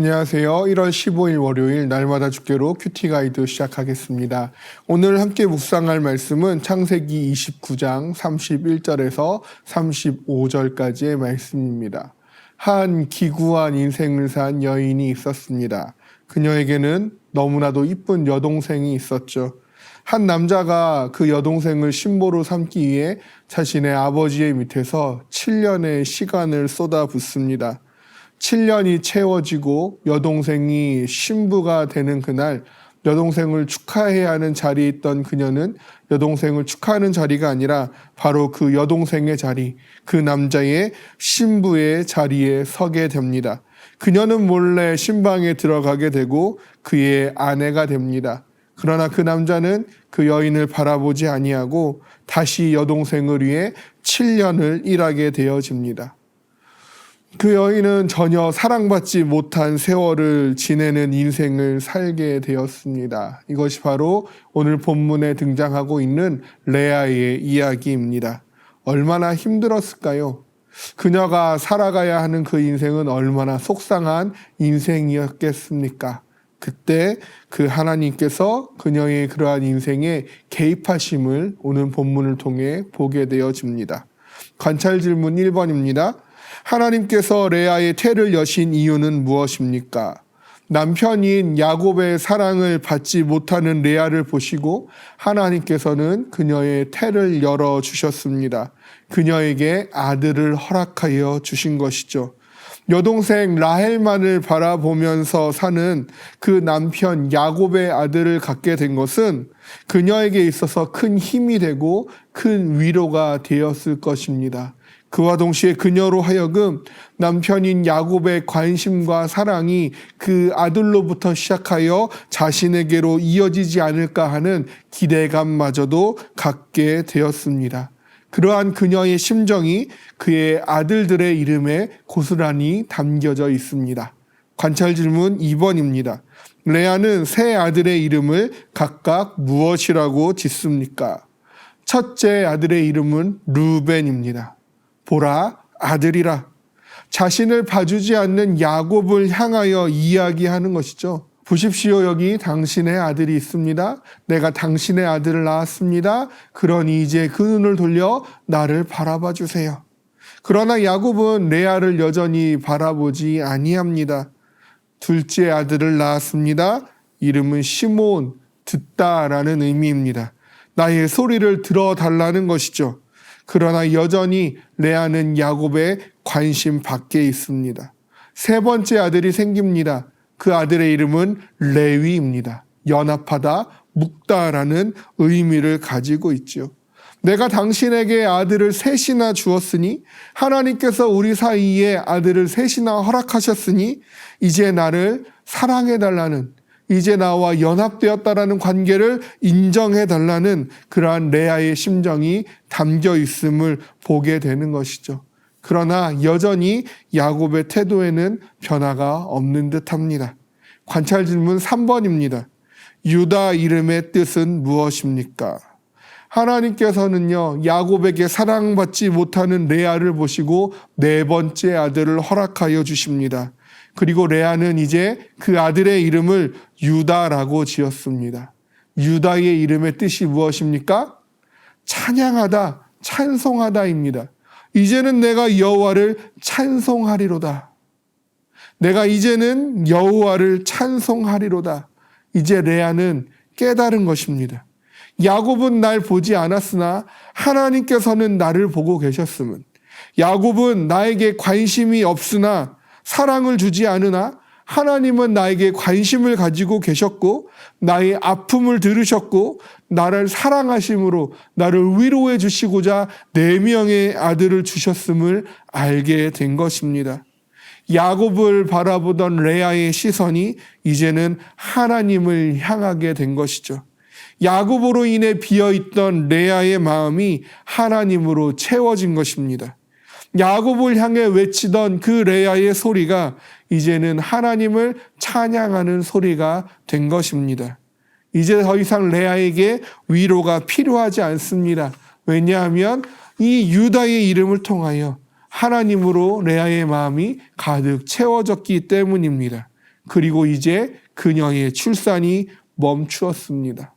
안녕하세요. 1월 15일 월요일 날마다 주께로 큐티 가이드 시작하겠습니다. 오늘 함께 묵상할 말씀은 창세기 29장 31절에서 35절까지의 말씀입니다. 한 기구한 인생을 산 여인이 있었습니다. 그녀에게는 너무나도 이쁜 여동생이 있었죠. 한 남자가 그 여동생을 신보로 삼기 위해 자신의 아버지의 밑에서 7년의 시간을 쏟아붓습니다. 7년이 채워지고 여동생이 신부가 되는 그날 여동생을 축하해야 하는 자리에 있던 그녀는 여동생을 축하하는 자리가 아니라 바로 그 여동생의 자리, 그 남자의 신부의 자리에 서게 됩니다. 그녀는 몰래 신방에 들어가게 되고 그의 아내가 됩니다. 그러나 그 남자는 그 여인을 바라보지 아니하고 다시 여동생을 위해 7년을 일하게 되어집니다. 그 여인은 전혀 사랑받지 못한 세월을 지내는 인생을 살게 되었습니다. 이것이 바로 오늘 본문에 등장하고 있는 레아의 이야기입니다. 얼마나 힘들었을까요? 그녀가 살아가야 하는 그 인생은 얼마나 속상한 인생이었겠습니까? 그때 그 하나님께서 그녀의 그러한 인생에 개입하심을 오늘 본문을 통해 보게 되어집니다. 관찰 질문 1번입니다. 하나님께서 레아의 태를 여신 이유는 무엇입니까? 남편인 야곱의 사랑을 받지 못하는 레아를 보시고 하나님께서는 그녀의 태를 열어 주셨습니다. 그녀에게 아들을 허락하여 주신 것이죠. 여동생 라헬만을 바라보면서 사는 그 남편 야곱의 아들을 갖게 된 것은 그녀에게 있어서 큰 힘이 되고 큰 위로가 되었을 것입니다. 그와 동시에 그녀로 하여금 남편인 야곱의 관심과 사랑이 그 아들로부터 시작하여 자신에게로 이어지지 않을까 하는 기대감마저도 갖게 되었습니다. 그러한 그녀의 심정이 그의 아들들의 이름에 고스란히 담겨져 있습니다. 관찰 질문 2번입니다. 레아는 세 아들의 이름을 각각 무엇이라고 짓습니까? 첫째 아들의 이름은 루벤입니다. 보라 아들이라 자신을 봐주지 않는 야곱을 향하여 이야기하는 것이죠. 보십시오 여기 당신의 아들이 있습니다. 내가 당신의 아들을 낳았습니다. 그러니 이제 그 눈을 돌려 나를 바라봐 주세요. 그러나 야곱은 레아를 여전히 바라보지 아니합니다. 둘째 아들을 낳았습니다. 이름은 시몬 듣다라는 의미입니다. 나의 소리를 들어 달라는 것이죠. 그러나 여전히 레아는 야곱의 관심 밖에 있습니다. 세 번째 아들이 생깁니다. 그 아들의 이름은 레위입니다. 연합하다, 묵다라는 의미를 가지고 있죠. 내가 당신에게 아들을 셋이나 주었으니 하나님께서 우리 사이에 아들을 셋이나 허락하셨으니 이제 나를 사랑해 달라는 이제 나와 연합되었다라는 관계를 인정해 달라는 그러한 레아의 심정이 담겨 있음을 보게 되는 것이죠. 그러나 여전히 야곱의 태도에는 변화가 없는 듯 합니다. 관찰 질문 3번입니다. 유다 이름의 뜻은 무엇입니까? 하나님께서는요, 야곱에게 사랑받지 못하는 레아를 보시고 네 번째 아들을 허락하여 주십니다. 그리고 레아는 이제 그 아들의 이름을 유다라고 지었습니다. 유다의 이름의 뜻이 무엇입니까? 찬양하다, 찬송하다입니다. 이제는 내가 여호와를 찬송하리로다. 내가 이제는 여호와를 찬송하리로다. 이제 레아는 깨달은 것입니다. 야곱은 날 보지 않았으나 하나님께서는 나를 보고 계셨음은 야곱은 나에게 관심이 없으나 사랑을 주지 않으나 하나님은 나에게 관심을 가지고 계셨고 나의 아픔을 들으셨고 나를 사랑하심으로 나를 위로해 주시고자 네 명의 아들을 주셨음을 알게 된 것입니다. 야곱을 바라보던 레아의 시선이 이제는 하나님을 향하게 된 것이죠. 야곱으로 인해 비어 있던 레아의 마음이 하나님으로 채워진 것입니다. 야곱을 향해 외치던 그 레아의 소리가 이제는 하나님을 찬양하는 소리가 된 것입니다. 이제 더 이상 레아에게 위로가 필요하지 않습니다. 왜냐하면 이 유다의 이름을 통하여 하나님으로 레아의 마음이 가득 채워졌기 때문입니다. 그리고 이제 그녀의 출산이 멈추었습니다.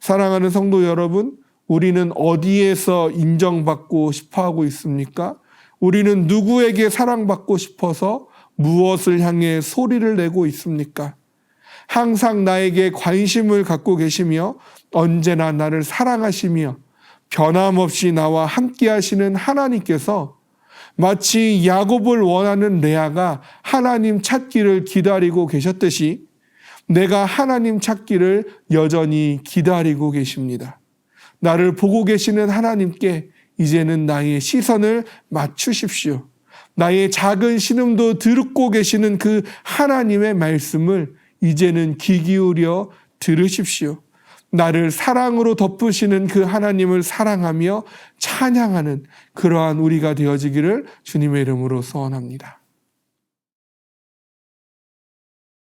사랑하는 성도 여러분, 우리는 어디에서 인정받고 싶어 하고 있습니까? 우리는 누구에게 사랑받고 싶어서 무엇을 향해 소리를 내고 있습니까? 항상 나에게 관심을 갖고 계시며 언제나 나를 사랑하시며 변함없이 나와 함께 하시는 하나님께서 마치 야곱을 원하는 레아가 하나님 찾기를 기다리고 계셨듯이 내가 하나님 찾기를 여전히 기다리고 계십니다. 나를 보고 계시는 하나님께 이제는 나의 시선을 맞추십시오. 나의 작은 신음도 듣고 계시는 그 하나님의 말씀을 이제는 귀 기울여 들으십시오. 나를 사랑으로 덮으시는 그 하나님을 사랑하며 찬양하는 그러한 우리가 되어지기를 주님의 이름으로 소원합니다.